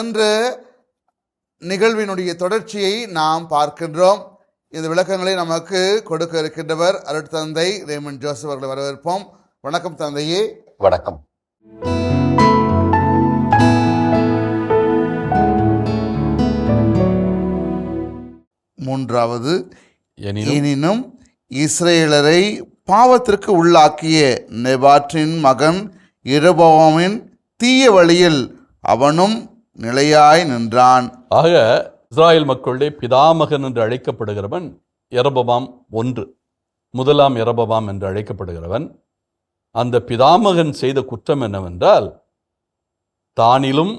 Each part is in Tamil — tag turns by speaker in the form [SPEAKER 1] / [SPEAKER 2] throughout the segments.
[SPEAKER 1] சென்ற நிகழ்வினுடைய தொடர்ச்சியை நாம் பார்க்கின்றோம். இந்த விளக்கங்களை நமக்கு கொடுக்க இருக்கின்றவர் அருட்தந்தை ரேமன் ஜோசப் அவர்களை வரவேற்போம். வணக்கம் தந்தையே.
[SPEAKER 2] வணக்கம்.
[SPEAKER 1] மூன்றாவது
[SPEAKER 2] எனினும்
[SPEAKER 1] எனினும் இஸ்ரேலரை பாவத்திற்கு உள்ளாக்கிய நெபாற்றின் மகன் இரபோவாமின் தீய வழியில் அவனும் நிலையாய் நின்றான்.
[SPEAKER 2] ஆக இஸ்ராயல் மக்களுடைய பிதாமகன் என்று அழைக்கப்படுகிறவன் எரபபாம் ஒன்று. முதலாம் எரபபாம் என்று அழைக்கப்படுகிறவன். அந்த பிதாமகன் செய்த குற்றம் என்னவென்றால் தானிலும்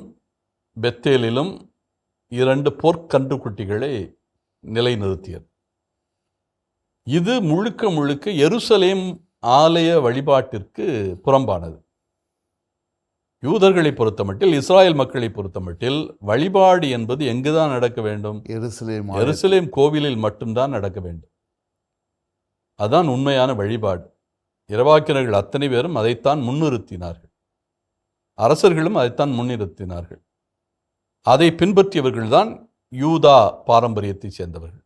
[SPEAKER 2] பெத்தேலிலும் இரண்டு போர்க்கன்றுக்குட்டிகளை நிலைநிறுத்தியது. இது முழுக்க முழுக்க எருசலேம் ஆலய வழிபாட்டிற்கு புறம்பானது. யூதர்களை பொறுத்தமட்டில் இஸ்ராயேல் மக்களை பொறுத்தமட்டில் வழிபாடு என்பது எங்குதான் நடக்க வேண்டும்?
[SPEAKER 1] எருசலேம்
[SPEAKER 2] எருசலேம் கோவிலில் மட்டும்தான் நடக்க வேண்டும். அதான் உண்மையான வழிபாடு. இரவாக்கினர்கள் அத்தனை பேரும் அதைத்தான் முன்னிறுத்தினார்கள். அரசர்களும் அதைத்தான் முன்னிறுத்தினார்கள். அதை பின்பற்றியவர்கள்தான் யூதா பாரம்பரியத்தைச் சேர்ந்தவர்கள்.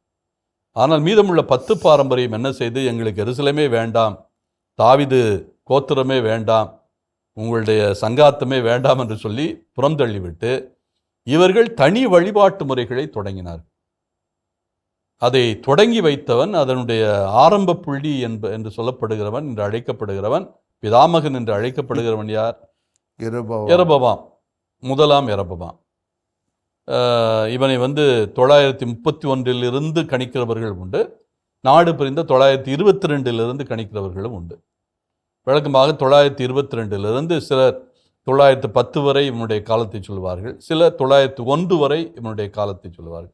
[SPEAKER 2] ஆனால் மீதமுள்ள பத்து பாரம்பரியம் என்ன செய்து? எங்களுக்கு எருசலேமே வேண்டாம் தாவிது கோத்திரமே வேண்டாம் உங்களுடைய சங்காத்தமே வேண்டாம் என்று சொல்லி புறந்தள்ளிவிட்டு இவர்கள் தனி வழிபாட்டு முறைகளை தொடங்கினார்கள் அதை தொடங்கி வைத்தவன் அதனுடைய ஆரம்ப புள்ளி என்ப என்று சொல்லப்படுகிறவன் என்று அழைக்கப்படுகிறவன் பிதாமகன் என்று அழைக்கப்படுகிறவன் யார்? எரபபாம் முதலாம் அஹ் இவனை வந்து தொள்ளாயிரத்தி முப்பத்தி ஒன்றிலிருந்து கணிக்கிறவர்கள் உண்டு. நாடு பிரிந்த தொள்ளாயிரத்தி இருபத்தி ரெண்டிலிருந்து கணிக்கிறவர்களும் உண்டு. வழக்கமாக தொள்ளாயிரத்தி இருபத்தி ரெண்டிலிருந்து சிலர் தொள்ளாயிரத்து பத்து வரை இவனுடைய காலத்தை சொல்வார்கள். சிலர் தொள்ளாயிரத்து ஒன்று வரை இவனுடைய காலத்தை சொல்வார்கள்.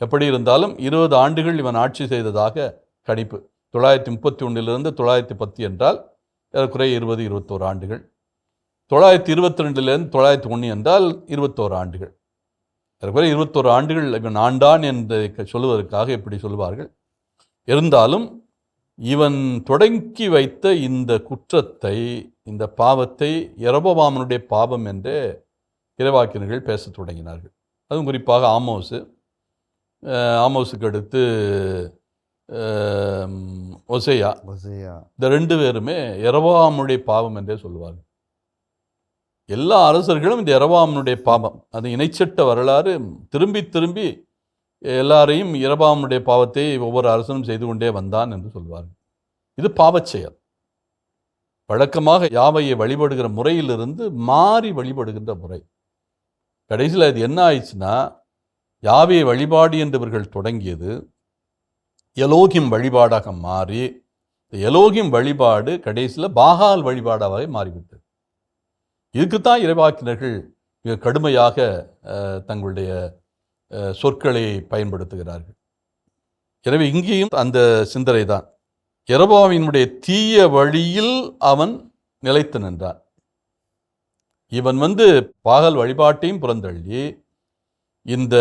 [SPEAKER 2] எப்படி இருந்தாலும் இருபது ஆண்டுகள் இவன் ஆட்சி செய்ததாக கணிப்பு. தொள்ளாயிரத்தி முப்பத்தி ஒன்றிலிருந்து தொள்ளாயிரத்தி பத்து என்றால் ஏறக்குறைய இருபது இருபத்தோரு ஆண்டுகள். தொள்ளாயிரத்தி இருபத்தி ரெண்டுலேருந்து தொள்ளாயிரத்தி ஒன்று என்றால் இருபத்தோரு ஆண்டுகள். ஏறக்குறைய இருபத்தோரு ஆண்டுகள் இவன் ஆண்டான் என்று சொல்வதற்காக இப்படி சொல்வார்கள்? இருந்தாலும் இவன் தொடங்கி வைத்த இந்த குற்றத்தை இந்த பாவத்தை எரபவாமனுடைய பாவம் என்றே இறைவாக்கினர்கள் பேசத் தொடங்கினார்கள். அதுவும் குறிப்பாக ஆமோஸு. அஹ் ஆமோஸுக்கு அடுத்து ஒசேயா.
[SPEAKER 1] ஒசேயா.
[SPEAKER 2] இந்த ரெண்டு பேருமே எரவாமுடைய பாவம் என்றே சொல்லுவார்கள். எல்லா அரசர்களும் இந்த எரவாமனுடைய பாவம். அது இணைச்சட்ட வரலாறு. திரும்பி திரும்பி எல்லாரையும் இரபாமுடைய பாவத்தை ஒவ்வொரு அரசனும் செய்து கொண்டே வந்தான் என்று சொல்வார்கள். இது பாவச் செயல். வழக்கமாக யாவையை வழிபடுகிற முறையிலிருந்து மாறி வழிபடுகின்ற முறை. கடைசியில் அது என்ன ஆயிடுச்சுன்னா யாவையை வழிபாடு என்று இவர்கள் தொடங்கியது எலோகிம் வழிபாடாக மாறி இந்த எலோகிம் வழிபாடு கடைசியில் பாகால் வழிபாடாகவே மாறிவிட்டது. இதுக்குத்தான் இறைவாக்கினர்கள் மிக கடுமையாக தங்களுடைய சொற்களை பயன்படுத்துகிறார்கள். எனவே இங்கேயும் அந்த சிந்தனை தான். எரபாவினுடைய தீய வழியில் அவன் நிலைத்து நின்றான். இவன் வந்து பாகல் வழிபாட்டையும் புறந்தள்ளி இந்த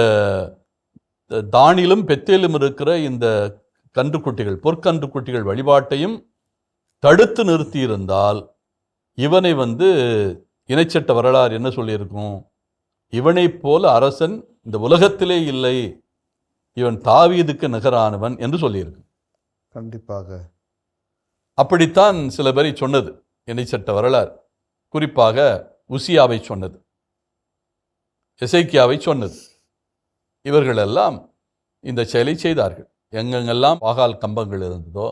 [SPEAKER 2] தானிலும் பெத்தேலும் இருக்கிற இந்த கன்றுக்குட்டிகள் பொற்கன்றுக்குட்டிகள் வழிபாட்டையும் தடுத்து நிறுத்தியிருந்தால் இவனை வந்து இணைச்சட்ட வரலாறு என்ன சொல்லியிருக்கும்? இவனைப் போல அரசன் இந்த உலகத்திலே இல்லை. இவன் தாவீதுக்கு நிகரானவன் என்று சொல்லியிருக்கு.
[SPEAKER 1] கண்டிப்பாக.
[SPEAKER 2] அப்படித்தான் சில பேரை சொன்னது. இணைச்சட்ட வரலாறு. குறிப்பாக உசியாவை சொன்னது. எசைக்கியாவை சொன்னது. இவர்களெல்லாம் இந்த செயலை செய்தார்கள். எங்கெங்கெல்லாம் பாகால் கம்பங்கள் இருந்ததோ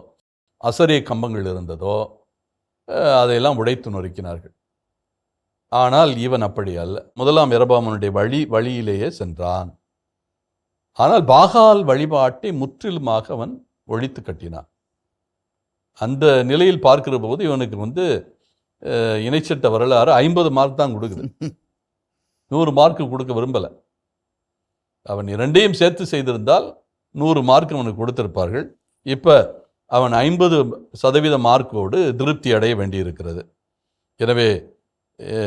[SPEAKER 2] அசரே கம்பங்கள் இருந்ததோ அதையெல்லாம் உடைத்து நொறுக்கினார்கள். ஆனால் இவன் அப்படி அல்ல. முதலாம் இரபாமனுடைய வழி வழியிலேயே சென்றான். ஆனால் பாகால் வழிபாட்டை முற்றிலுமாக அவன் ஒழித்து கட்டினான். அந்த நிலையில் பார்க்கிற போது இவனுக்கு வந்து இணைச்சிட்ட இணைச்சட்ட வரலாறு ஐம்பது மார்க் தான் கொடுக்குது. நூறு மார்க் கொடுக்க விரும்பலை. அவன் இரண்டையும் சேர்த்து செய்திருந்தால் நூறு மார்க் அவனுக்கு கொடுத்திருப்பார்கள். இப்போ அவன் ஐம்பது சதவீத மார்க்கோடு திருப்தி அடைய வேண்டியிருக்கிறது. எனவே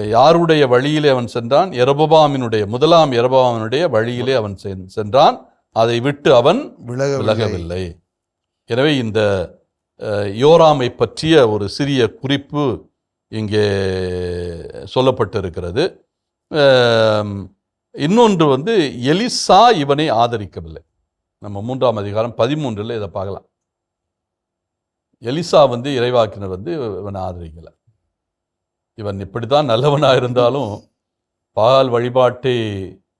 [SPEAKER 2] யாருடைய வழியிலே அவன் சென்றான்? எரபபாமினுடைய முதலாம் எரபபாமினுடைய வழியிலே அவன் சென்- சென்றான். அதை விட்டு அவன்
[SPEAKER 1] விலகவில்லை.
[SPEAKER 2] விலகவில்லை. எனவே இந்த யோராமை பற்றிய ஒரு சிறிய குறிப்பு இங்கே சொல்லப்பட்டிருக்கிறது. இன்னொன்று வந்து எலிசா இவனை ஆதரிக்கவில்லை. நம்ம மூன்றாம் அதிகாரம் பதிமூன்றில் இதை பார்க்கலாம். எலிசா வந்து இறைவாக்கினர் வந்து இவனை ஆதரிக்கலை. இவன் இப்படித்தான் நல்லவனாக இருந்தாலும் பால் வழிபாட்டை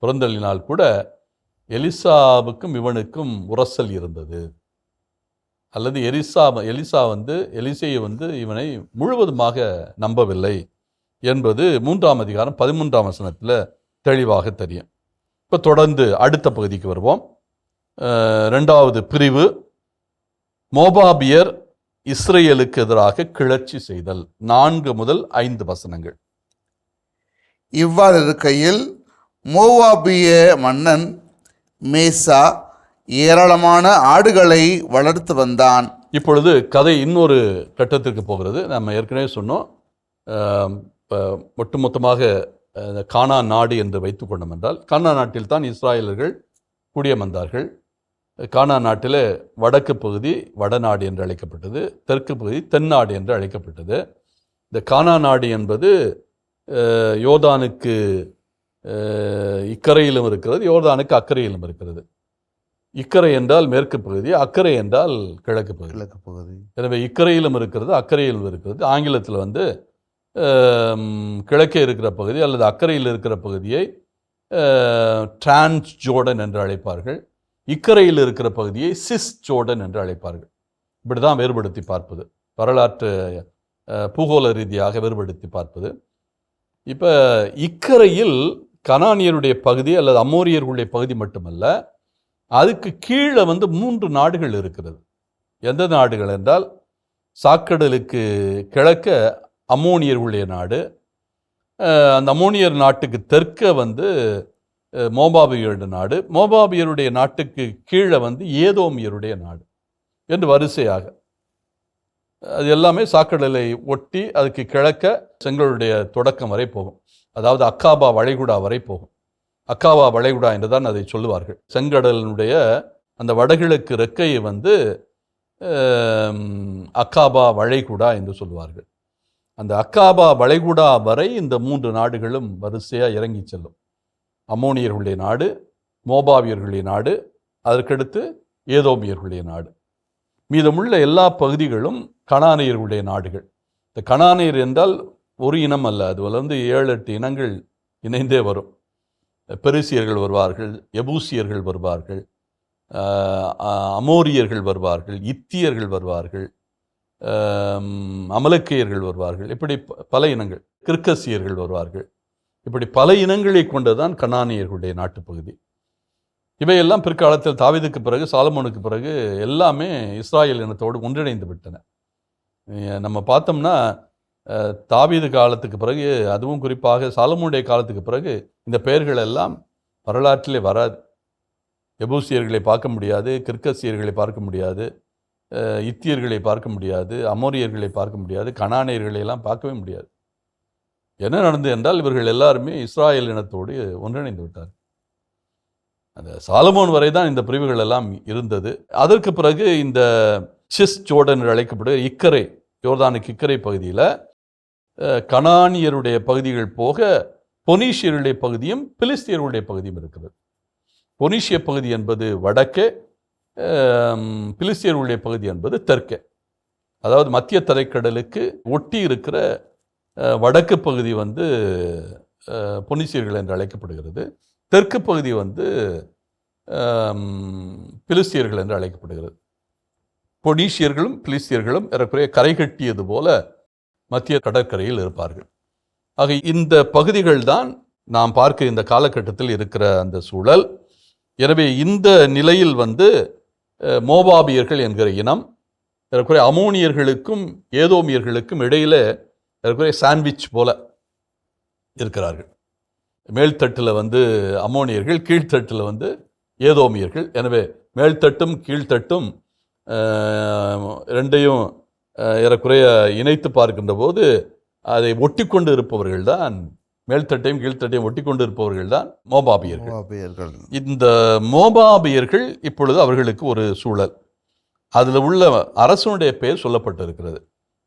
[SPEAKER 2] புறந்தள்ளினால் கூட எலிசாவுக்கும் இவனுக்கும் உரசல் இருந்தது. அல்லது எலிசா எலிசா வந்து எலிசையை வந்து இவனை முழுவதுமாக நம்பவில்லை என்பது மூன்றாம் அதிகாரம் பதிமூன்றாம் வசனத்தில் தெளிவாக தெரியும். இப்போ தொடர்ந்து அடுத்த பகுதிக்கு வருவோம். ரெண்டாவது பிரிவு. மோபாபியர் இஸ்ரேலுக்கு எதிராக கிளர்ச்சி செய்தல். நான்கு முதல் ஐந்து வசனங்கள்.
[SPEAKER 1] இவ்வாறு இருக்கையில் மோவாபிய மன்னன் மேசா ஏராளமான ஆடுகளை வளர்த்து வந்தான்.
[SPEAKER 2] இப்பொழுது கதை இன்னொரு கட்டத்திற்கு போகிறது. நம்ம ஏற்கனவே சொன்னோம். இப்ப ஒட்டுமொத்தமாக கானா நாடு என்று வைத்துக்கொண்டோம் என்றால் கானா நாட்டில் தான் இஸ்ராயலர்கள் குடியமர்ந்தார்கள். கானா நாட்டில் வடக்கு பகுதி வடநாடு என்று அழைக்கப்பட்டது தெற்கு பகுதி தென்னாடு என்று அழைக்கப்பட்டது. இந்த கானா நாடு என்பது அஹ், இக்கரையிலும் இருக்கிறது யோர்தானுக்கு அக்கறையிலும் இருக்கிறது. இக்கரை என்றால் மேற்கு பகுதி அக்கறை என்றால் கிழக்கு பகுதி.
[SPEAKER 1] கிழக்கு பகுதி.
[SPEAKER 2] எனவே இக்கரையிலும் இருக்கிறது அக்கறையிலும் இருக்கிறது. ஆங்கிலத்தில் வந்து கிழக்கே இருக்கிற பகுதி அல்லது அக்கறையில் இருக்கிற பகுதியை டிரான்ஸ் ஜோர்டன் என்று அழைப்பார்கள். இக்கரையில் இருக்கிற பகுதியை சிஸ் ஜோர்டன் என்று அழைப்பார்கள். இப்படி தான் வேறுபடுத்தி பார்ப்பது. வரலாற்று பூகோள ரீதியாக வேறுபடுத்தி பார்ப்பது. இப்போ இக்கரையில் கனானியருடைய பகுதி அல்லது அமோரியர்களுடைய பகுதி மட்டுமல்ல அதுக்கு கீழே வந்து மூன்று நாடுகள் இருக்கிறது. எந்த நாடுகள் என்றால் சாக்கடலுக்கு கிழக்க அமோனியர்களுடைய நாடு அந்த அம்மோனியர் நாட்டுக்கு தெற்க வந்து மோபாபியருடைய நாடு. மோபாபியருடைய நாட்டுக்கு கீழே வந்து ஏதோமியருடைய நாடு என்று வரிசையாக. அது எல்லாமே சாக்கடலை ஒட்டி அதுக்கு கிழக்க செங்கலுடைய தொடக்கம் வரை போகும். அதாவது அக்காபா வளைகுடா வரை போகும். அக்காபா வளைகுடா என்று தான் அதை சொல்லுவார்கள். செங்கடலினுடைய அந்த வடகிழக்கு ரெக்கையை வந்து அக்காபா வளைகுடா என்று சொல்லுவார்கள். அந்த அக்காபா வளைகுடா வரை இந்த மூன்று நாடுகளும் வரிசையாக இறங்கி செல்லும். அம்மோனியர்களுடைய நாடு மோபாவியர்களுடைய நாடு அதற்கடுத்து ஏதோமியர்களுடைய நாடு. மீதமுள்ள எல்லா பகுதிகளும் கணானியர்களுடைய நாடுகள். இந்த கணானியர் என்றால் ஒரு இனம் அல்ல அது வந்து ஏழு எட்டு இனங்கள் இணைந்தே வரும். பெருசியர்கள் வருவார்கள் எபூசியர்கள் வருவார்கள் அமோரியர்கள் வருவார்கள் இத்தியர்கள் வருவார்கள் அமலக்கியர்கள் வருவார்கள் இப்படி ப- பல இனங்கள் கிர்கசியர்கள் வருவார்கள். இப்படி பல இனங்களை கொண்டதான் கனானியர்களுடைய நாட்டுப்பகுதி. இவையெல்லாம் பிற்காலத்தில் தாவிதுக்கு பிறகு சாலமோனுக்கு பிறகு எல்லாமே இஸ்ராயல் இனத்தோடு ஒன்றிணைந்து விட்டன. நம்ம பார்த்தோம்னா தாவீது காலத்துக்கு பிறகு அதுவும் குறிப்பாக சாலமோனுடைய காலத்துக்கு பிறகு இந்த பெயர்கள் எல்லாம் வரலாற்றிலே வராது. எபூசியர்களை பார்க்க முடியாது கிர்கசியர்களை பார்க்க முடியாது இத்தியர்களை பார்க்க முடியாது அமோரியர்களை பார்க்க முடியாது கனானியர்களை எல்லாம் பார்க்கவே முடியாது. என்ன நடந்தது என்றால் இவர்கள் எல்லாருமே இஸ்ராயல் இனத்தோடு ஒன்றிணைந்து விட்டார் அந்த சாலமோன் வரை தான் இந்த பிரிவுகள் எல்லாம் இருந்தது. அதற்கு பிறகு இந்த சிஸ் ஜோர்டன் என்று அழைக்கப்படுகிற இக்கரை யோர்தானுக்கு இக்கரை பகுதியில் கனானியருடைய பகுதிகள் போக பொனீஷியருடைய பகுதியும் பிலிஸ்தியருடைய பகுதியும் இருக்கிறது. பொனீஷிய பகுதி என்பது வடக்கே ஆம், பிலிஸ்தியருடைய பகுதி என்பது தெற்கே. அதாவது மத்திய தரைக்கடலுக்கு ஒட்டி இருக்கிற வடக்கு பகுதி வந்து பொன்னிசீர்கள் பொனிசியர்கள் என்று அழைக்கப்படுகிறது. தெற்கு பகுதி வந்து பிலிஸ்தியர்கள் என்று அழைக்கப்படுகிறது. பொனீஷியர்களும் பிலிஸ்தியர்களும் ஏறக்குறைய கரை கட்டியது போல மத்திய கடற்கரையில் இருப்பார்கள். ஆக இந்த பகுதிகள் தான் நாம் பார்க்க இந்த காலகட்டத்தில் இருக்கிற அந்த சூழல். எனவே இந்த நிலையில் வந்து மோபாபியர்கள் என்கிற இனம் ஏறக்குறைய அமோனியர்களுக்கும் ஏதோமியர்களுக்கும் இடையில ஏறக்குறைய சாண்ட்விச் போல இருக்கிறார்கள். மேல்தட்டில் வந்து அம்மோனியர்கள் கீழ்த்தட்டில் வந்து ஏதோமியர்கள். எனவே மேல்தட்டும் கீழ்த்தட்டும் ரெண்டையும் ஏறக்குறைய இணைத்து பார்க்கின்ற போது அதை ஒட்டிக்கொண்டு இருப்பவர்கள் தான் மேல்தட்டையும் கீழ்த்தட்டையும் ஒட்டிக்கொண்டு இருப்பவர்கள் தான் மோபாபியர்கள் இந்த மோபாபியர்கள் இப்பொழுது அவர்களுக்கு ஒரு சூழல். அதில் உள்ள அரசனுடைய பெயர் சொல்லப்பட்டிருக்கிறது.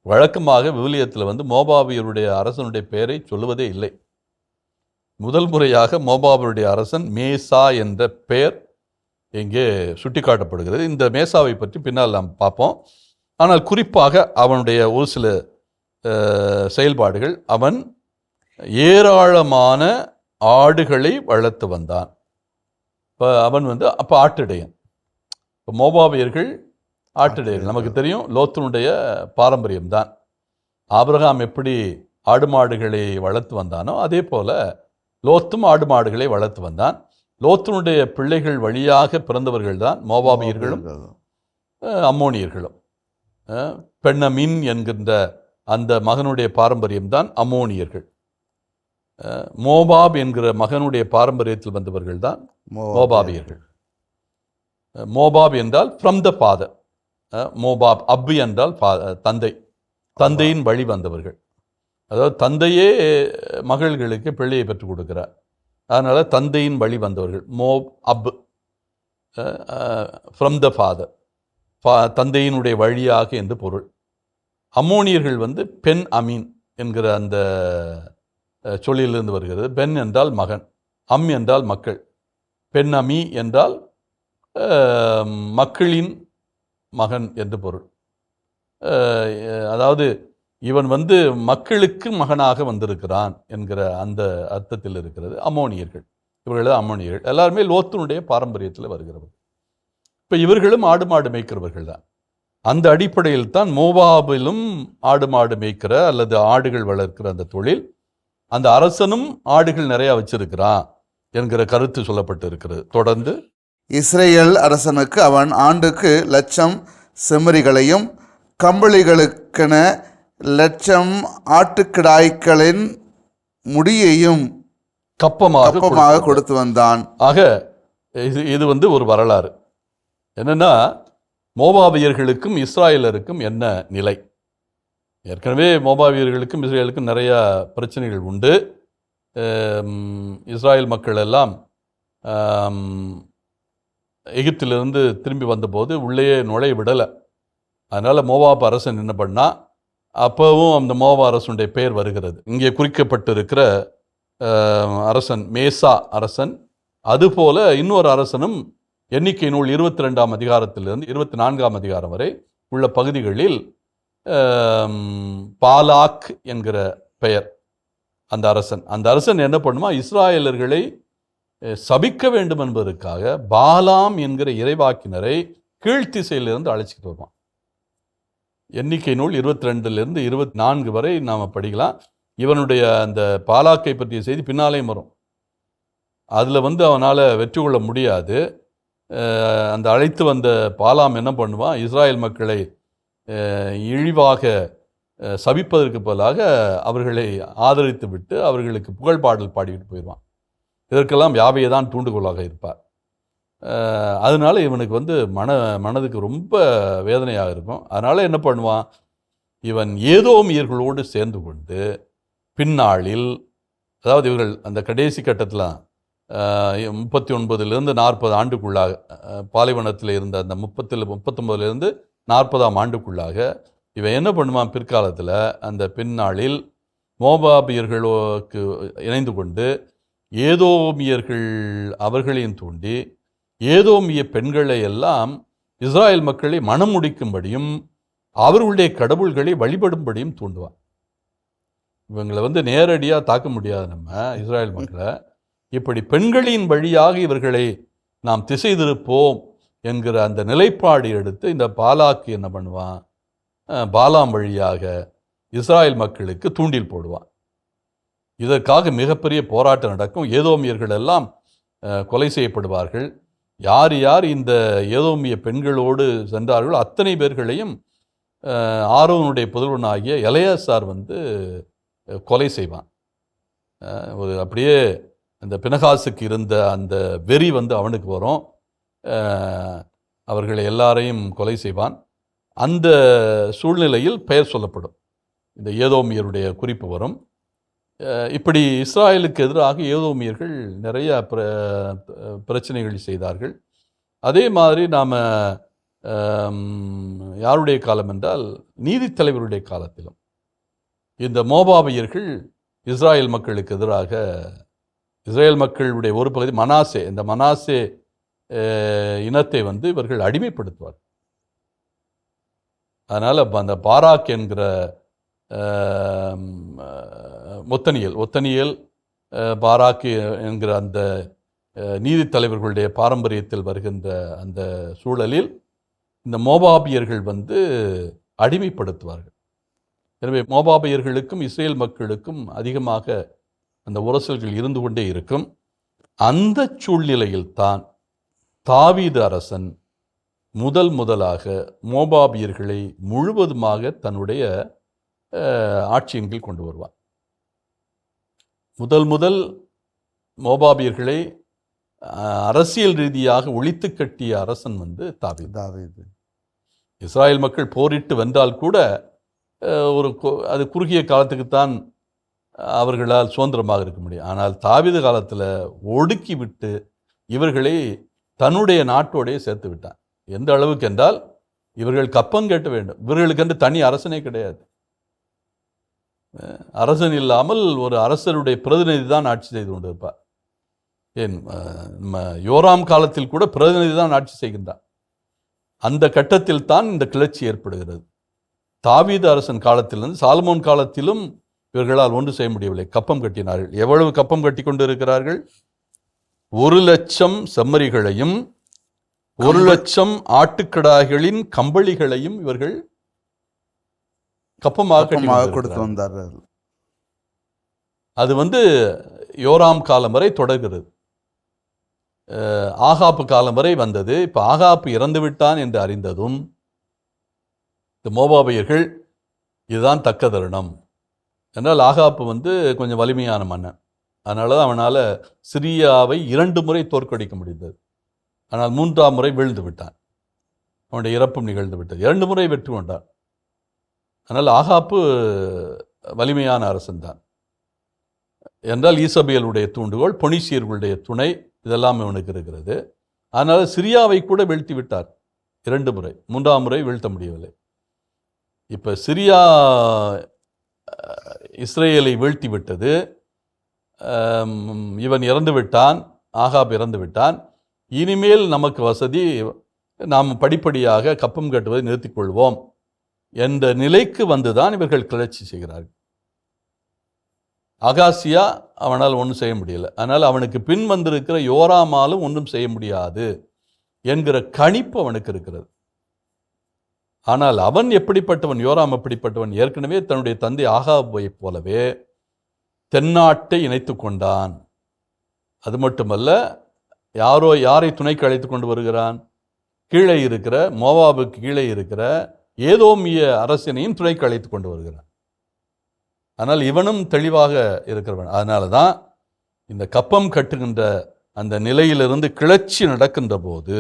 [SPEAKER 2] வழக்கமாக விவிலியத்தில் வந்து மோபாபியருடைய அரசனுடைய பெயரை சொல்லுவதே இல்லை. முதல் முறையாக மோபாபியருடைய அரசன் மேசா என்ற பெயர் இங்கே சுட்டிக்காட்டப்படுகிறது. இந்த மேசாவை பற்றி பின்னால் நாம் பார்ப்போம். ஆனால் குறிப்பாக அவனுடைய ஒரு சில செயல்பாடுகள் அவன் ஏராளமான ஆடுகளை வளர்த்து வந்தான். இப்போ அவன் வந்து அப்போ ஆட்டிடையன். இப்போ மோபாவியர்கள் ஆட்டிடையர்கள் நமக்கு தெரியும் லோத்தனுடைய பாரம்பரியம் தான் ஆபிரகாம் எப்படி ஆடு மாடுகளை வளர்த்து வந்தானோ அதே போல லோத்தும் ஆடு மாடுகளை வளர்த்து வந்தான். லோத்தனுடைய பிள்ளைகள் வழியாக பிறந்தவர்கள் தான் மோபாபியர்களும் அம்மோனியர்களும். பெண்ணமின் என்கின்ற அந்த மகனுடைய பாரம்பரியம்தான் அம்மோனியர்கள். அஹ், மோபாப் என்கிற மகனுடைய பாரம்பரியத்தில் வந்தவர்கள் தான் மோபாபியர்கள் மோபாப் என்றால் ஃப்ரம் த ஃபாதர் மோபாப் அப்பு என்றால் fa- தந்தை. தந்தையின் வழி வந்தவர்கள். அதாவது தந்தையே மகள்களுக்கு பிள்ளையை பெற்றுக் கொடுக்கிறார். அதனால் தந்தையின் வழி வந்தவர்கள். மோ அப் ஃப்ரம் த ஃபாதர் தந்தையினுடைய வழியாக என்று பொருள். அம்மோனியர்கள் வந்து பெண் அமீன் என்கிற அந்த சொல்லிலிருந்து வருகிறது. பெண் என்றால் மகன் அம் என்றால் மக்கள். பெண் அமி என்றால் மக்களின் மகன் என்று பொருள். அதாவது இவன் வந்து மக்களுக்கு மகனாக வந்திருக்கிறான் என்கிற அந்த அர்த்தத்தில் இருக்கிறது அம்மோனியர்கள். இவர்கள் அம்மோனியர்கள். எல்லாருமே லோத்தனுடைய பாரம்பரியத்தில் வருகிறவர்கள். இப்போ இவர்களும் ஆடு மாடு மேய்க்கிறவர்கள் தான். அந்த அடிப்படையில் தான் மோவாபிலும் ஆடு மாடு மேய்க்கிற அல்லது ஆடுகள் வளர்க்கிற அந்த தொழில் அந்த அரசனும் ஆடுகள் நிறையா வச்சிருக்கிறான் என்கிற கருத்து சொல்லப்பட்டு இருக்கிறது தொடர்ந்து
[SPEAKER 1] இஸ்ரேல் அரசனுக்கு அவன் ஆண்டுக்கு லட்சம் செம்மறிகளையும் கம்பளிகளுக்கென லட்சம் ஆட்டுக்கிடாய்களின் முடியையும்
[SPEAKER 2] கப்பமாக
[SPEAKER 1] கப்பமாக. கொடுத்து வந்தான்.
[SPEAKER 2] ஆக இது இது வந்து ஒரு வரலாறு. என்னன்னா மோபாபியர்களுக்கும் இஸ்ராயலருக்கும் என்ன நிலை? ஏற்கனவே மோபாபியர்களுக்கும் இஸ்ரேலுக்கும் நிறைய பிரச்சனைகள் உண்டு. இஸ்ராயல் மக்கள் எல்லாம் எகிப்திலிருந்து திரும்பி வந்தபோது உள்ளேயே நுழைய விடலை. அதனால் மோவாப் அரசன் என்ன பண்ணால் அப்போவும் அந்த மோவா அரசனுடைய பெயர் வருகிறது. இங்கே குறிக்கப்பட்டிருக்கிற இருக்கிற அரசன் மேசா அரசன் அதுபோல இன்னொரு அரசனும் எண்ணிக்கை நூல் இருபத்தி ரெண்டாம் அதிகாரத்திலிருந்து இருபத்தி நான்காம் அதிகாரம் வரை உள்ள பகுதிகளில் பாலாக் என்கிற பெயர். அந்த அரசன் அந்த அரசன் என்ன பண்ணுமா இஸ்ராயலர்களை சபிக்க வேண்டும் என்பதற்காக பாலாம் என்கிற இறைவாக்கினரை கீழ்த்திசையிலிருந்து அழைச்சிட்டு வருவான். எண்ணிக்கை நூல் இருபத்தி ரெண்டுலேருந்து இருபத்தி நான்கு வரை நாம் படிக்கலாம். இவனுடைய அந்த பாலாக்கை பற்றிய செய்தி பின்னாலேயும் வரும். அதில் வந்து அவனால் வெற்றி கொள்ள முடியாது. அந்த அழைத்து வந்த பாலாம் என்ன பண்ணுவான்? இஸ்ராயல் மக்களை இழிவாக சபிப்பதற்கு பதிலாக அவர்களை ஆதரித்து விட்டு அவர்களுக்கு புகழ் பாடல் பாடிவிட்டு போயிடுவான். இதற்கெல்லாம் வியாபியை தான் தூண்டுகோலாக இருப்பார். அதனால் அதனால இவனுக்கு வந்து மன மனதுக்கு ரொம்ப வேதனையாக இருக்கும். அதனால் என்ன பண்ணுவான்? இவன் ஏதோ மீர்களோடு சேர்ந்து கொண்டு பின்னாளில் அதாவது இவர்கள் அந்த கடைசி கட்டத்தில் முப்பத்தி ஒன்பதுலேருந்து நாற்பது ஆண்டுக்குள்ளாக பாலைவனத்தில் இருந்த அந்த முப்பத்தில் முப்பத்தொம்பதுலேருந்து நாற்பதாம் ஆண்டுக்குள்ளாக இவன் என்ன பண்ணுவான்? பிற்காலத்தில் அந்த பின்னாளில் மோபாபியர்களுக்கு இணைந்து கொண்டு ஏதோமியர்கள் அவர்களையும் தூண்டி ஏதோமிய பெண்களை எல்லாம் இஸ்ராயல் மக்களை மனம் முடிக்கும்படியும் அவர்களுடைய கடவுள்களை வழிபடும்படியும் தூண்டுவான். இவங்களை வந்து நேரடியாக தாக்க முடியாது நம்ம இஸ்ராயல் மக்களை. இப்படி பெண்களின் வழியாக இவர்களை நாம் திசை திருப்போம் என்கிற அந்த நிலைப்பாடு எடுத்து இந்த பாலாக்கு என்ன பண்ணுவான்? பாலாம் வழியாக இஸ்ராயல் மக்களுக்கு தூண்டில் போடுவான். இதற்காக மிகப்பெரிய போராட்டம் நடக்கும். ஏதோமியர்கள் எல்லாம் கொலை செய்யப்படுவார்கள். யார் யார் இந்த ஏதோமிய பெண்களோடு சென்றார்களோ அத்தனை பேர்களையும் அஹ், ஆரோனுடைய புதல்வனாகிய சார் வந்து கொலை செய்வான். ஒரு அப்படியே அந்த பினகாசுக்கு இருந்த அந்த வெறி வந்து அவனுக்கு வரும். அவர்களை எல்லாரையும் கொலை செய்வான். அந்த சூழ்நிலையில் பெயர் சொல்லப்படும். இந்த ஏதோமியருடைய குறிப்பு வரும். இப்படி இஸ்ராயலுக்கு எதிராக ஏதோமியர்கள் நிறைய பிர பிரச்சனைகள் செய்தார்கள். அதே மாதிரி நாம் யாருடைய காலம் என்றால் நீதித்தலைவருடைய காலத்திலும். இந்த மோபாபியர்கள் இஸ்ராயல் மக்களுக்கு எதிராக இஸ்ரேல் மக்களுடைய ஒரு பகுதி மனாசே இந்த மனாசே இனத்தை வந்து இவர்கள் அடிமைப்படுத்துவார். அதனால் அந்த பாராக் என்கிற ஒத்தனியல் ஒத்தனியல் பாராக்கு என்கிற அந்த நீதி நீதித்தலைவர்களுடைய பாரம்பரியத்தில் வருகின்ற அந்த சூழலில் இந்த மோபாபியர்கள் வந்து அடிமைப்படுத்துவார்கள். எனவே மோபாபியர்களுக்கும் இஸ்ரேல் மக்களுக்கும் அதிகமாக அந்த உரசல்கள் இருந்து கொண்டே இருக்கும். அந்த சூழ்நிலையில் தான் தாவீது அரசன் முதல் முதலாக மோபாபியர்களை முழுவதுமாக தன்னுடைய ஆட்சியின் கீழ் கொண்டு வருவான். முதல் முதல் மோபாபியர்களை அரசியல் ரீதியாக ஒழித்து கட்டிய அரசன் வந்து தாவீது.
[SPEAKER 1] தாவீது.
[SPEAKER 2] இஸ்ராயல் மக்கள் போரிட்டு வென்றால் கூட ஒரு அது குறுகிய காலத்துக்குத்தான் அவர்களால் சுதந்திரமாக இருக்க முடியும். ஆனால் தாவீது காலத்தில் ஒடுக்கி விட்டு இவர்களை தன்னுடைய நாட்டோடே சேர்த்து விட்டான். எந்த அளவுக்கு என்றால் இவர்கள் கப்பம் கேட்ட வேண்டும். இவர்களுக்கென்று தனி அரசனே கிடையாது. அரசன் இல்லாமல் ஒரு அரசருடைய பிரதிநிதி தான் ஆட்சி செய்து கொண்டிருப்பார். ஏன் நம்ம யோராம் காலத்தில் கூட பிரதிநிதி தான் ஆட்சி செய்கின்றான் அந்த கட்டத்தில் தான் இந்த கிளர்ச்சி ஏற்படுகிறது. தாவீது அரசன் காலத்திலிருந்து சாலமோன் காலத்திலும் இவர்களால் ஒன்று செய்ய முடியவில்லை. கப்பம் கட்டினார்கள். எவ்வளவு கப்பம் கட்டி கொண்டு இருக்கிறார்கள் ஒரு லட்சம் செம்மறிகளையும் ஒரு லட்சம் ஆட்டுக்கடாய்களின் கம்பளிகளையும் இவர்கள் கப்பமாக
[SPEAKER 1] கொடுத்து. வந்தார்கள்.
[SPEAKER 2] அது வந்து யோராம் காலம் வரை தொடர்கிறது. ஆகாப்பு காலம் வரை வந்தது. இப்போ ஆகாப்பு இறந்து விட்டான் என்று அறிந்ததும் இந்த மோபாபியர்கள் இதுதான் தக்க தருணம். என்றால் ஆகாப்பு வந்து கொஞ்சம் வலிமையான மன்னன். அதனால தான் அவனால் சிரியாவை இரண்டு முறை தோற்கடிக்க முடிந்தது. ஆனால் மூன்றாம் முறை வீழ்ந்து விட்டான். அவனுடைய இறப்பும் நிகழ்ந்து விட்டது. இரண்டு முறை வெற்றி கொண்டான். அதனால் ஆகாப்பு வலிமையான அரசன் தான் என்றால் ஈசபேலுடைய தூண்டுகோள் பொனிசியர்களுடைய துணை இதெல்லாம் இவனுக்கு இருக்கிறது. அதனால் சிரியாவை கூட வீழ்த்தி விட்டார். இரண்டு முறை மூன்றாம் முறை வீழ்த்த முடியவில்லை. இப்போ சிரியா இஸ்ரேலை வீழ்த்தி விட்டது. இவன் இறந்து விட்டான் ஆகாப் இறந்து விட்டான். இனிமேல் நமக்கு வசதி நாம் படிப்படியாக கப்பம் கட்டுவதை நிறுத்திக்கொள்வோம் என்ற நிலைக்கு வந்துதான் இவர்கள் கிளர்ச்சி செய்கிறார்கள். அகாசியா அவனால் ஒன்றும் செய்ய முடியல. அதனால் அவனுக்கு பின் வந்திருக்கிற யோராமாலும் ஒன்றும் செய்ய முடியாது என்கிற கணிப்பு அவனுக்கு இருக்கிறது. ஆனால் அவன் எப்படிப்பட்டவன் யோராம் எப்படிப்பட்டவன்? ஏற்கனவே தன்னுடைய தந்தை ஆகாபை போலவே தென்னாட்டை இணைத்து கொண்டான். அது மட்டுமல்ல யாரோ யாரை துணைக்கு அழைத்து கொண்டு வருகிறான்? கீழே இருக்கிற மோவாபுக்கு கீழே இருக்கிற ஏதோமிய அரசனையும் துணைக்கு அழைத்து கொண்டு வருகிறான் ஆனால் இவனும் தெளிவாக இருக்கிறவன். அதனால தான் இந்த கப்பம் கட்டுகின்ற அந்த நிலையிலிருந்து கிளர்ச்சி நடக்கின்ற போது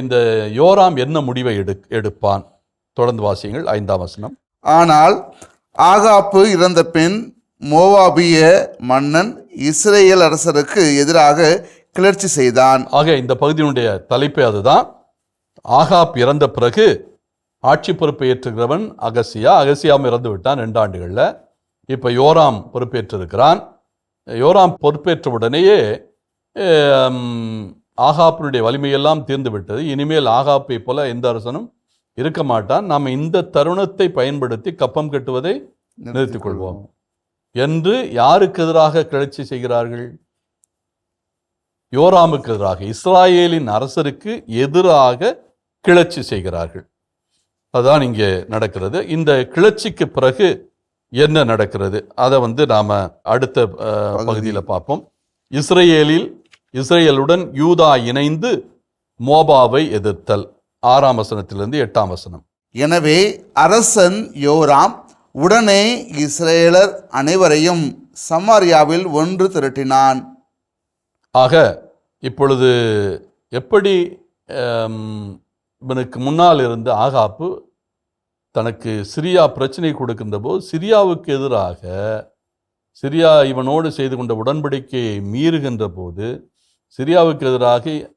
[SPEAKER 2] இந்த யோராம் என்ன முடிவை எடு எடுப்பான்? தொடர்ந்து வாசியுங்கள். ஐந்தாம் வசனம்.
[SPEAKER 1] ஆனால் ஆகாப்பு இறந்த பின் மோவாபிய மன்னன் இஸ்ரேல் அரசருக்கு எதிராக கிளர்ச்சி செய்தான்.
[SPEAKER 2] ஆக இந்த பகுதியினுடைய தலைப்பே அதுதான். ஆகாப் இறந்த பிறகு ஆட்சி பொறுப்பை ஏற்றுகிறவன் அகசியா. அகசியாவும் இறந்து விட்டான் ரெண்டு ஆண்டுகளில். இப்போ யோராம் பொறுப்பேற்றிருக்கிறான். யோராம் பொறுப்பேற்ற உடனேயே ஆகாப்பினுடைய வலிமையெல்லாம் தீர்ந்து விட்டது இனிமேல் ஆகாப்பை போல எந்த அரசனும் இருக்க மாட்டான். நாம் இந்த தருணத்தை பயன்படுத்தி கப்பம் கட்டுவதை நிறுத்திக் கொள்வோம். என்று யாருக்கு எதிராக கிளர்ச்சி செய்கிறார்கள்? யோராமுக்கு எதிராக இஸ்ராயேலின் அரசருக்கு எதிராக கிளர்ச்சி செய்கிறார்கள். அதுதான் இங்கே நடக்கிறது. இந்த கிளர்ச்சிக்கு பிறகு என்ன நடக்கிறது? அதை வந்து நாம அடுத்த. பகுதியில் பார்ப்போம். இஸ்ரேலில் இஸ்ரேலுடன் யூதா இணைந்து மோபாவை எதிர்த்தல். ஆறாம் வசனத்திலிருந்து எட்டாம் வசனம்.
[SPEAKER 1] எனவே அரசன் யோராம் உடனே இஸ்ரேலர் அனைவரையும் சமாரியாவில் ஒன்று திரட்டினான்.
[SPEAKER 2] ஆக இப்பொழுது எப்படி இவனுக்கு முன்னால் இருந்த ஆகாப்பு தனக்கு சிரியா பிரச்சனை கொடுக்கின்ற போது சிரியாவுக்கு எதிராக சிரியா இவனோடு செய்து கொண்ட உடன்படிக்கையை மீறுகின்ற போது சிரியாவுக்கு எதிராக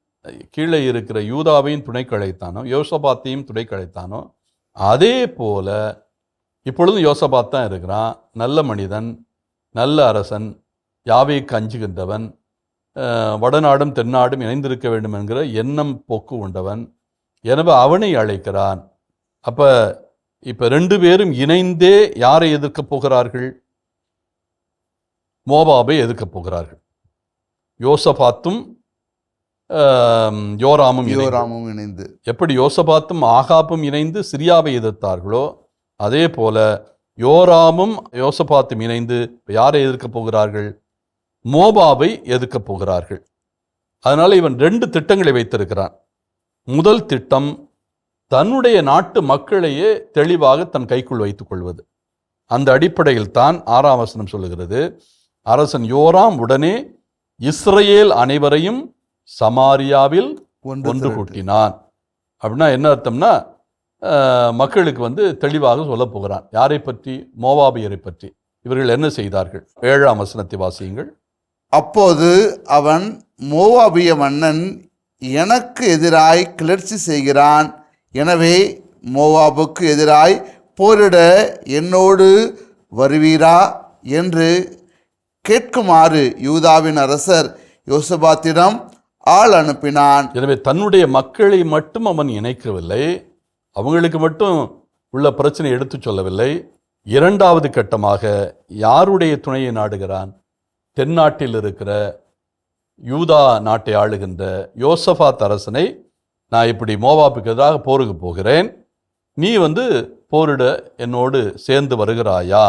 [SPEAKER 2] கீழே இருக்கிற யூதாவையும் துணை கழைத்தானோ யோசபாத்தையும் துணை கழைத்தானோ அதே போல இப்பொழுதும் யோசபாத் தான் இருக்கிறான். நல்ல மனிதன் நல்ல அரசன் யாவை கஞ்சுகின்றவன் வடநாடும் தென்னாடும் இணைந்திருக்க வேண்டும் என்கிற எண்ணம் போக்கு உண்டவன் எனவே அவனை அழைக்கிறான். அப்ப இப்ப ரெண்டு பேரும் இணைந்தே யாரை எதிர்க்கப் போகிறார்கள்? மோபாபை எதிர்க்கப் போகிறார்கள். யோசபாத்தும் யோராமும்.
[SPEAKER 1] யோராமும் இணைந்து.
[SPEAKER 2] எப்படி யோசபாத்தும் ஆகாப்பும் இணைந்து சிரியாவை எதிர்த்தார்களோ அதே போல யோராமும் யோசபாத்தும் இணைந்து யாரை எதிர்க்கப் போகிறார்கள்? மோபாவை எதிர்க்கப் போகிறார்கள். அதனால இவன் ரெண்டு திட்டங்களை வைத்திருக்கிறான். முதல் திட்டம் தன்னுடைய நாட்டு மக்களையே தெளிவாக தன் கைக்குள் வைத்துக் கொள்வது. அந்த அடிப்படையில் தான் ஆறாம் வசனம் சொல்லுகிறது அரசன் யோராம் உடனே இஸ்ரவேல் அனைவரையும் சமாரியாவில்
[SPEAKER 1] ஒன்று.
[SPEAKER 2] கூட்டினான். அப்படின்னா என்ன அர்த்தம்னா மக்களுக்கு வந்து தெளிவாக சொல்லப் போகிறான். யாரை பற்றி? மோவாபியரை பற்றி. இவர்கள் என்ன செய்தார்கள்? ஏழாம் வசனத்தை வாசியுங்கள்.
[SPEAKER 1] அப்போது அவன் மோவாபிய மன்னன் எனக்கு எதிராய் கிளர்ச்சி செய்கிறான். எனவே மோவாபுக்கு எதிராய் போரிட என்னோடு வருவீரா? என்று கேட்குமாறு யூதாவின் அரசர் யோசபாத்திடம் ஆள் அனுப்பினான்.
[SPEAKER 2] எனவே தன்னுடைய மக்களை மட்டும் அவன் இணைக்கவில்லை. அவங்களுக்கு மட்டும் உள்ள பிரச்சனை எடுத்துச் சொல்லவில்லை. இரண்டாவது கட்டமாக யாருடைய துணையை நாடுகிறான்? தென்னாட்டில் இருக்கிற யூதா நாட்டை ஆளுகின்ற யோசஃபாத் அரசனை நான் இப்படி மோவாப்புக்கு எதிராக போருக்கு போகிறேன். நீ வந்து போரிட என்னோடு சேர்ந்து வருகிறாயா?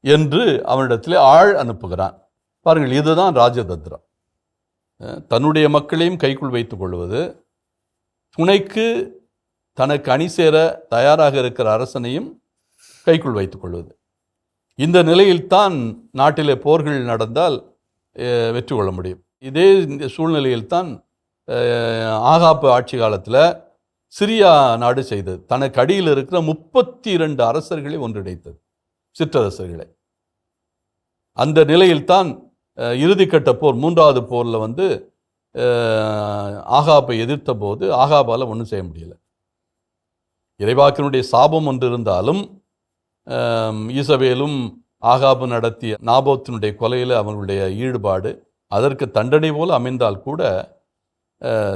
[SPEAKER 2] என்று அவனிடத்தில் ஆள் அனுப்புகிறான். பாருங்கள் இதுதான் ராஜதந்திரம். தன்னுடைய மக்களையும் கைக்குள் வைத்துக் கொள்வது துணைக்கு தனக்கு அணி சேர தயாராக இருக்கிற அரசனையும் கைக்குள் வைத்துக் கொள்வது. இந்த நிலையில்தான் நாட்டிலே போர்கள் நடந்தால் வெற்றி கொள்ள முடியும். இதே இந்த சூழ்நிலையில்தான் ஆகாப்பு ஆட்சி காலத்தில் சிரியா நாடு செய்தது. தனக்கு அடியில் இருக்கிற முப்பத்தி இரண்டு அரசர்களை ஒன்றிணைத்தது சிற்றரசர்களை. அந்த நிலையில்தான் அஹ், இறுதிக்கட்ட போர் மூன்றாவது போரில் வந்து ஆகாப்பை எதிர்த்த போது ஆகாபால் ஒன்றும் செய்ய முடியல. இறைவாக்கினுடைய சாபம் ஒன்று இருந்தாலும் ஈசவேலும் ஆகாபு நடத்திய நாபோத்தினுடைய கொலையில் அவர்களுடைய ஈடுபாடு அதற்கு தண்டனை போல அமைந்தால் கூட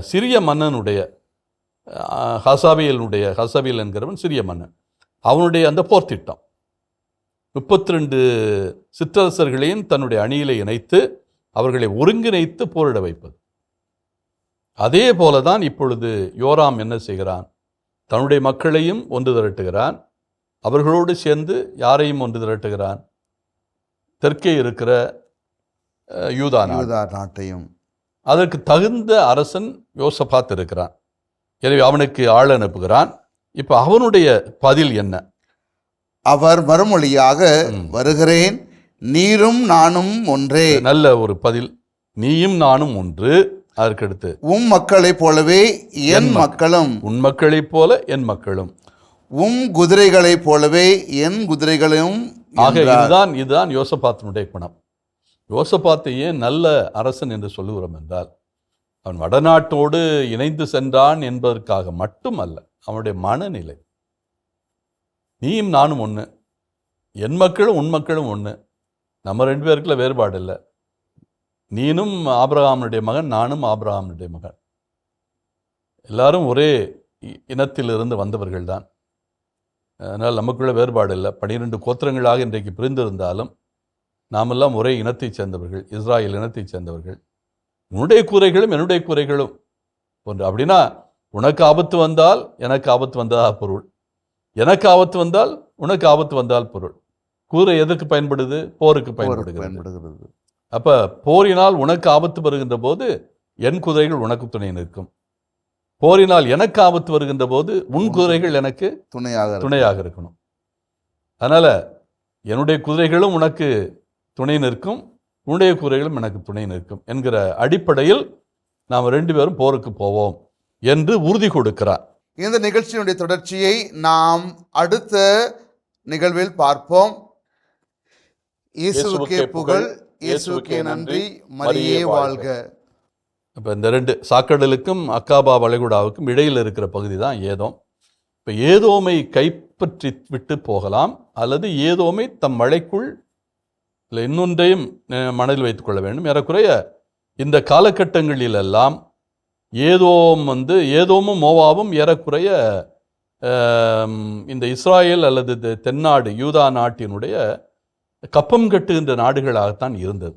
[SPEAKER 2] சிறிய மன்னனுடைய அஹ், ஹசாபியலுடைய ஹசாபியல் என்கிறவன் சிறிய மன்னன். அவனுடைய அந்த போர் திட்டம். முப்பத்தி ரெண்டு சிற்றரசர்களையும் தன்னுடைய அணியிலே இணைத்து அவர்களை ஒருங்கிணைத்து போரிட வைப்பது. அதே போல தான் இப்பொழுது யோராம் என்ன செய்கிறான்? தன்னுடைய மக்களையும் ஒன்று திரட்டுகிறான். அவர்களோடு சேர்ந்து யாரையும் ஒன்று திரட்டுகிறான்? தெற்கே இருக்கிற யூதா
[SPEAKER 1] யூதா நாட்டையும்.
[SPEAKER 2] அதற்கு தகுந்த அரசன் யோசபாத் இருக்கிறான். எனவே அவனுக்கு ஆள் அனுப்புகிறான். இப்போ அவனுடைய பதில் என்ன?
[SPEAKER 1] அவர் மறுமொழியாக. வருகிறேன் நீரும் நானும் ஒன்றே.
[SPEAKER 2] நல்ல ஒரு பதில். நீயும் நானும் ஒன்று. அதற்கடுத்து
[SPEAKER 1] உம் மக்களைப் போலவே என் மக்களும்.
[SPEAKER 2] உன் மக்களைப் போல என் மக்களும்.
[SPEAKER 1] உம் குதிரைகளைப் போலவே என் குதிரைகளும்
[SPEAKER 2] ஆக. இதுதான் இதுதான் யோசபாத்தினுடைய குணம். யோசபாத்தை ஏன் நல்ல அரசன் என்று சொல்லுகிறோம் என்றால் அவன் வடநாட்டோடு இணைந்து சென்றான் என்பதற்காக மட்டுமல்ல அவனுடைய மனநிலை. நீயும் நானும் ஒன்று என் மக்களும் உன் மக்களும் ஒன்று நம்ம ரெண்டு பேருக்குள்ள வேறுபாடு இல்லை. நீனும் ஆபிரகாமனுடைய மகன் நானும் ஆபிரகாமனுடைய மகன். எல்லாரும் ஒரே இ- இனத்திலிருந்து வந்தவர்கள் தான் அதனால் நமக்குள்ள வேறுபாடு இல்லை. பனிரெண்டு கோத்திரங்களாக இன்றைக்கு பிரிந்திருந்தாலும் நாமெல்லாம் ஒரே இனத்தைச் சேர்ந்தவர்கள் இஸ்ராயல் இனத்தைச் சேர்ந்தவர்கள். உன்னுடைய கூரைகளும் என்னுடைய கூரைகளும். ஒன்று அப்படின்னா உனக்கு ஆபத்து வந்தால் எனக்கு ஆபத்து வந்ததா பொருள். எனக்கு ஆபத்து வந்தால் உனக்கு ஆபத்து வந்தால் பொருள். கூரை எதற்கு பயன்படுது? போருக்கு பயன்படுகிறது. அப்ப போரினால் உனக்கு ஆபத்து வருகின்ற போது என் குதிரைகள் உனக்கு துணை நிற்கும். போரினால் எனக்கு ஆபத்து வருகின்ற போது உன் குதிரைகள் எனக்கு
[SPEAKER 1] துணையாக.
[SPEAKER 2] துணையாக இருக்கணும். அதனால என்னுடைய குதிரைகளும் உனக்கு துணை நிற்கும் உன்னுடைய குதிரைகளும் எனக்கு துணை நிற்கும் என்கிற அடிப்படையில் நாம் ரெண்டு பேரும் போருக்கு போவோம் என்று உறுதி கொடுக்கிறார்.
[SPEAKER 1] இந்த நிகழ்ச்சியினுடைய தொடர்ச்சியை நாம் அடுத்த நிகழ்வில் பார்ப்போம். இயேசுவுக்கே புகழ் இயேசுவுக்கே நன்றி மரியே வாழ்க.
[SPEAKER 2] இப்போ இந்த ரெண்டு சாக்கடலுக்கும் அக்காபா வளைகுடாவுக்கும் இடையில் இருக்கிற பகுதி தான் ஏதோம். இப்போ ஏதோமை கைப்பற்றி விட்டு போகலாம் அல்லது ஏதோமை தம் மழைக்குள் இல்லை இன்னொன்றையும் மனதில் வைத்துக்கொள்ள வேண்டும். ஏறக்குறைய இந்த காலகட்டங்களிலெல்லாம் ஏதோம் வந்து ஏதோமும் மோவாவும் ஏறக்குறைய இந்த இஸ்ராயேல் அல்லது தென்னாடு யூதா நாட்டினுடைய கப்பம் கட்டுகின்ற நாடுகளாகத்தான் இருந்தது.